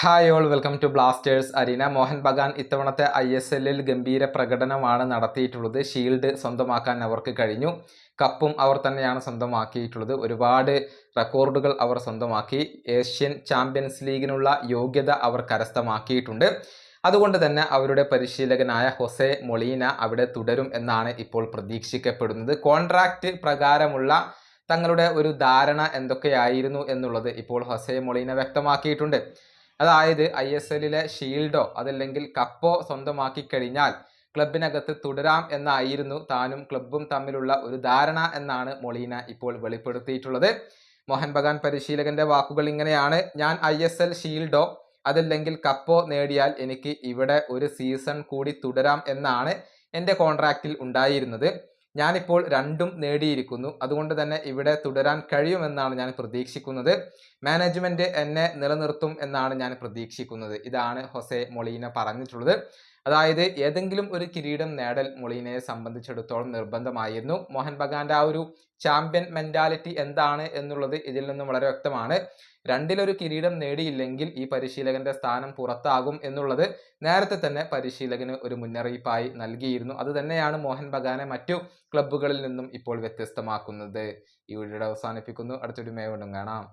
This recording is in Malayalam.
Hi all welcome to Blasters arena Mohun Bagan ഇത്തവണത്തെ ഐ എസ് എല്ലിൽ ഗംഭീര പ്രകടനമാണ് നടത്തിയിട്ടുള്ളത്. ഷീൽഡ് സ്വന്തമാക്കാൻ അവർക്ക് കഴിഞ്ഞു. കപ്പും അവർ തന്നെയാണ് സ്വന്തമാക്കിയിട്ടുള്ളത്. ഒരുപാട് റെക്കോർഡുകൾ അവർ സ്വന്തമാക്കി. ഏഷ്യൻ ചാമ്പ്യൻസ് ലീഗിനുള്ള യോഗ്യത അവർ കരസ്ഥമാക്കിയിട്ടുണ്ട്. അതുകൊണ്ട് തന്നെ അവരുടെ പരിശീലകനായ ഹൊസെ മൊളീന അവിടെ തുടരും എന്നാണ് ഇപ്പോൾ പ്രതീക്ഷിക്കപ്പെടുന്നത്. കോൺട്രാക്റ്റ് പ്രകാരമുള്ള തങ്ങളുടെ ഒരു ധാരണ എന്തൊക്കെയായിരുന്നു എന്നുള്ളത് ഇപ്പോൾ ഹൊസെ മൊളീന വ്യക്തമാക്കിയിട്ടുണ്ട്. അതായത് ഐ എസ് എല്ലിലെ ഷീൽഡോ അതല്ലെങ്കിൽ കപ്പോ സ്വന്തമാക്കി കഴിഞ്ഞാൽ ക്ലബിനകത്ത് തുടരാം എന്നായിരുന്നു താനും ക്ലബും തമ്മിലുള്ള ഒരു ധാരണ എന്നാണ് മൊളീന ഇപ്പോൾ വെളിപ്പെടുത്തിയിട്ടുള്ളത്. മോഹൻ ബഗാൻ പരിശീലകന്റെ വാക്കുകൾ ഇങ്ങനെയാണ്. ഞാൻ ഐ എസ് എൽ ഷീൽഡോ അതല്ലെങ്കിൽ കപ്പോ നേടിയാൽ എനിക്ക് ഇവിടെ ഒരു സീസൺ കൂടി തുടരാം എന്നാണ് എന്റെ കോൺട്രാക്റ്റിൽ ഉണ്ടായിരുന്നത്. ഞാനിപ്പോൾ രണ്ടും നേടിയിരിക്കുന്നു. അതുകൊണ്ട് തന്നെ ഇവിടെ തുടരാൻ കഴിയുമെന്നാണ് ഞാൻ പ്രതീക്ഷിക്കുന്നത്. മാനേജ്മെന്റ് എന്നെ നിലനിർത്തും എന്നാണ് ഞാൻ പ്രതീക്ഷിക്കുന്നത്. ഇതാണ് ഹൊസെ മൊളീന പറഞ്ഞിട്ടുള്ളത്. അതായത് ഏതെങ്കിലും ഒരു കിരീടം നേടൽ മൊളീനയെ സംബന്ധിച്ചിടത്തോളം നിർബന്ധമായിരുന്നു. മോഹൻ ബഗാന്റെ ആ ഒരു ചാമ്പ്യൻ മെന്റാലിറ്റി എന്താണ് എന്നുള്ളത് ഇതിൽ നിന്നും വളരെ വ്യക്തമാണ്. രണ്ടിലൊരു കിരീടം നേടിയില്ലെങ്കിൽ ഈ പരിശീലകന്റെ സ്ഥാനം പുറത്താകും എന്നുള്ളത് നേരത്തെ തന്നെ പരിശീലകന് ഒരു മുന്നറിയിപ്പായി നൽകിയിരുന്നു. അത് തന്നെയാണ് മോഹൻ ബഗാനെ മറ്റു ക്ലബ്ബുകളിൽ നിന്നും ഇപ്പോൾ വ്യത്യസ്തമാക്കുന്നത്. ഈ വീഡിയോ അവസാനിപ്പിക്കുന്നു. അടുത്തൊരു മേ വീണ്ടും കാണാം.